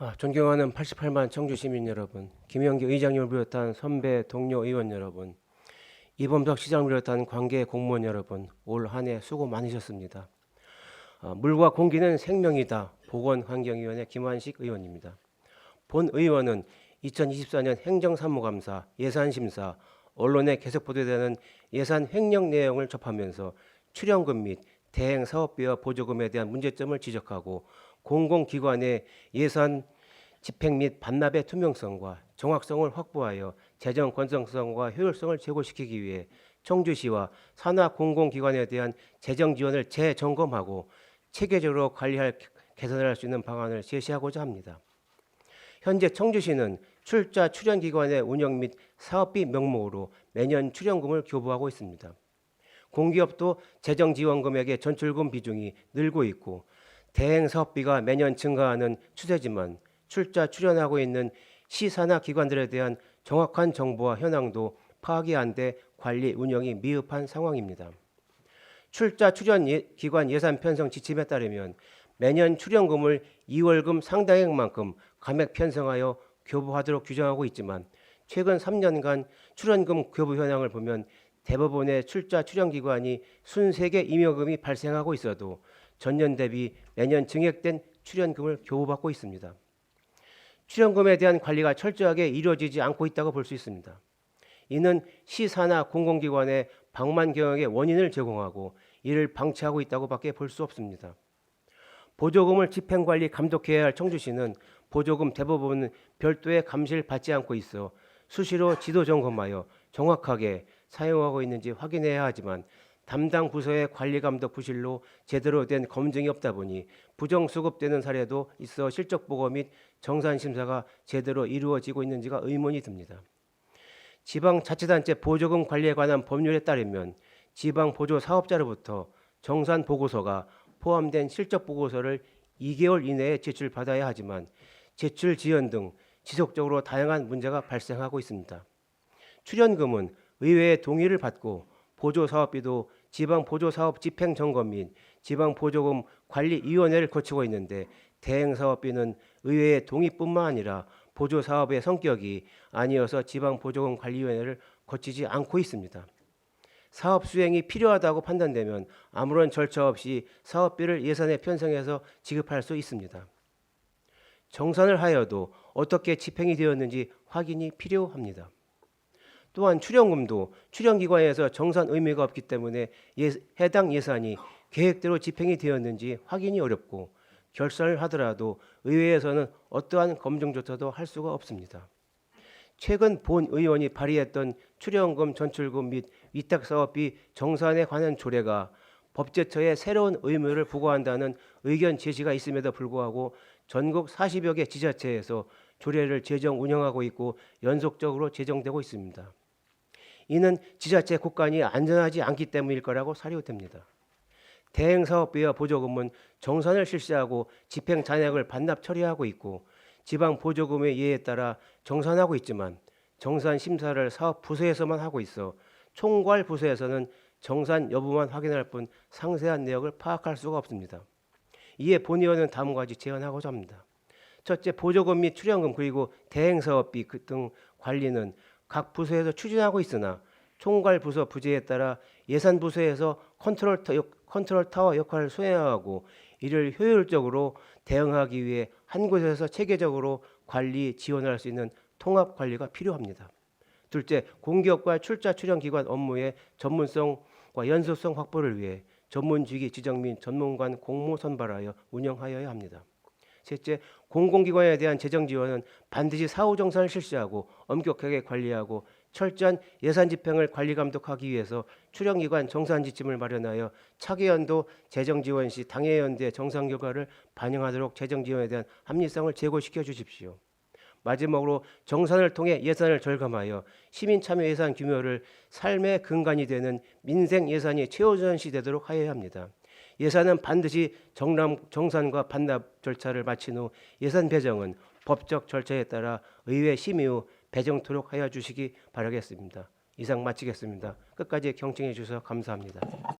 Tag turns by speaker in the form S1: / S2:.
S1: 아, 존경하는 88만 청주 시민 여러분, 김영기 의장님을 비롯한 선배 동료 의원 여러분, 이범석 시장을 비롯한 관계 공무원 여러분, 올 한 해 수고 많으셨습니다. 아, 물과 공기는 생명이다. 보건환경위원회 김환식 의원입니다. 본 의원은 2024년 행정사무감사, 예산심사, 언론에 계속 보도되는 예산 횡령 내용을 접하면서 출연금 및 대행 사업비와 보조금에 대한 문제점을 지적하고 공공기관의 예산 집행 및 반납의 투명성과 정확성을 확보하여 재정 건성성과 효율성을 제고시키기 위해 청주시와 산하 공공기관에 대한 재정 지원을 재점검하고 체계적으로 관리할 개선을 할 수 있는 방안을 제시하고자 합니다. 현재 청주시는 출자 출연기관의 운영 및 사업비 명목으로 매년 출연금을 교부하고 있습니다. 공기업도 재정 지원 금액의 전출금 비중이 늘고 있고 대행 사업비가 매년 증가하는 추세지만 출자 출연하고 있는 시산하 기관들에 대한 정확한 정보와 현황도 파악이 안 돼 관리 운영이 미흡한 상황입니다. 출자 출연 예- 기관 예산 편성 지침에 따르면 매년 출연금을 2월금 상당액만큼 감액 편성하여 교부하도록 규정하고 있지만 최근 3년간 출연금 교부 현황을 보면 대부분의 출자 출연 기관이 순세계 임여금이 발생하고 있어도 전년 대비 매년 증액된 출연금을 교부받고 있습니다. 출연금에 대한 관리가 철저하게 이루어지지 않고 있다고 볼 수 있습니다. 이는 시사나 공공기관의 방만 경영의 원인을 제공하고 이를 방치하고 있다고밖에 볼 수 없습니다. 보조금을 집행관리 감독해야 할 청주시는 보조금 대부분은 별도의 감시를 받지 않고 있어 수시로 지도 점검하여 정확하게 사용하고 있는지 확인해야 하지만 담당 부서의 관리 감독 부실로 제대로 된 검증이 없다 보니 부정 수급되는 사례도 있어 실적 보고 및 정산 심사가 제대로 이루어지고 있는지가 의문이 듭니다. 지방자치단체 보조금 관리에 관한 법률에 따르면 지방 보조 사업자로부터 정산 보고서가 포함된 실적 보고서를 2개월 이내에 제출받아야 하지만 제출 지연 등 지속적으로 다양한 문제가 발생하고 있습니다. 출연금은 의회의 동의를 받고 보조 사업비도 지방 보조 사업 집행 점검 및 지방 보조금 관리 위원회를 거치고 있는데 대행 사업비는 의회의 동의뿐만 아니라 보조 사업의 성격이 아니어서 지방 보조금 관리 위원회를 거치지 않고 있습니다. 사업 수행이 필요하다고 판단되면 아무런 절차 없이 사업비를 예산에 편성해서 지급할 수 있습니다. 정산을 하여도 어떻게 집행이 되었는지 확인이 필요합니다. 또한 출연금도 출연기관에서 정산 의무가 없기 때문에 예- 해당 예산이 계획대로 집행이 되었는지 확인이 어렵고 결산을 하더라도 의회에서는 어떠한 검증조차도 할 수가 없습니다. 최근 본 의원이 발의했던 출연금 전출금 및 위탁사업비 정산에 관한 조례가 법제처에 새로운 의무를 부과한다는 의견 제시가 있음에도 불구하고 전국 40여 개 지자체에서 조례를 제정 운영하고 있고 연속적으로 제정되고 있습니다. 이는 지자체 국간이 안전하지 않기 때문일 거라고 사료됩니다. 대행 사업비와 보조금은 정산을 실시하고 집행 잔액을 반납 처리하고 있고 지방 보조금의 예에 따라 정산하고 있지만 정산 심사를 사업 부서에서만 하고 있어 총괄 부서에서는 정산 여부만 확인할 뿐 상세한 내역을 파악할 수가 없습니다. 이에 본 의원은 다음과 같이 제안하고자 합니다. 첫째, 보조금 및 출연금 그리고 대행 사업비 그등 관리는 각 부서에서 추진하고 있으나 총괄 부서 부재에 따라 예산 부서에서 컨트롤, 타, 역- 컨트롤 타워 역할을 수행하고 이를 효율적으로 대응하기 위해 한 곳에서 체계적으로 관리 지원을 할수 있는 통합 관리가 필요합니다. 둘째, 공기업과 출자 출연 기관 업무의 전문성과 연소성 확보를 위해 전문직이 지정 및 전문관 공모 선발하여 운영하여야 합니다. 셋째, 공공기관에 대한 재정 지원은 반드시 사후 정산을 실시하고 엄격하게 관리하고 철저한 예산 집행을 관리 감독하기 위해서 출연기관 정산 지침을 마련하여 차기 연도 재정 지원 시 당해 연도의 정상 결과를 반영하도록 재정 지원에 대한 합리성을 제고시켜 주십시오. 마지막으로 정산을 통해 예산을 절감하여 시민 참여 예산 규모를 삶의 근간이 되는 민생 예산이 최우선시 되도록 하여야 합니다. 예산은 반드시 정람, 정산과 반납 절차를 마친 후 예산 배정은 법적 절차에 따라 의회 심의 후 배정토록 하여 주시기 바라겠습니다. 이상 마치겠습니다. 끝까지 경청해 주셔서 감사합니다.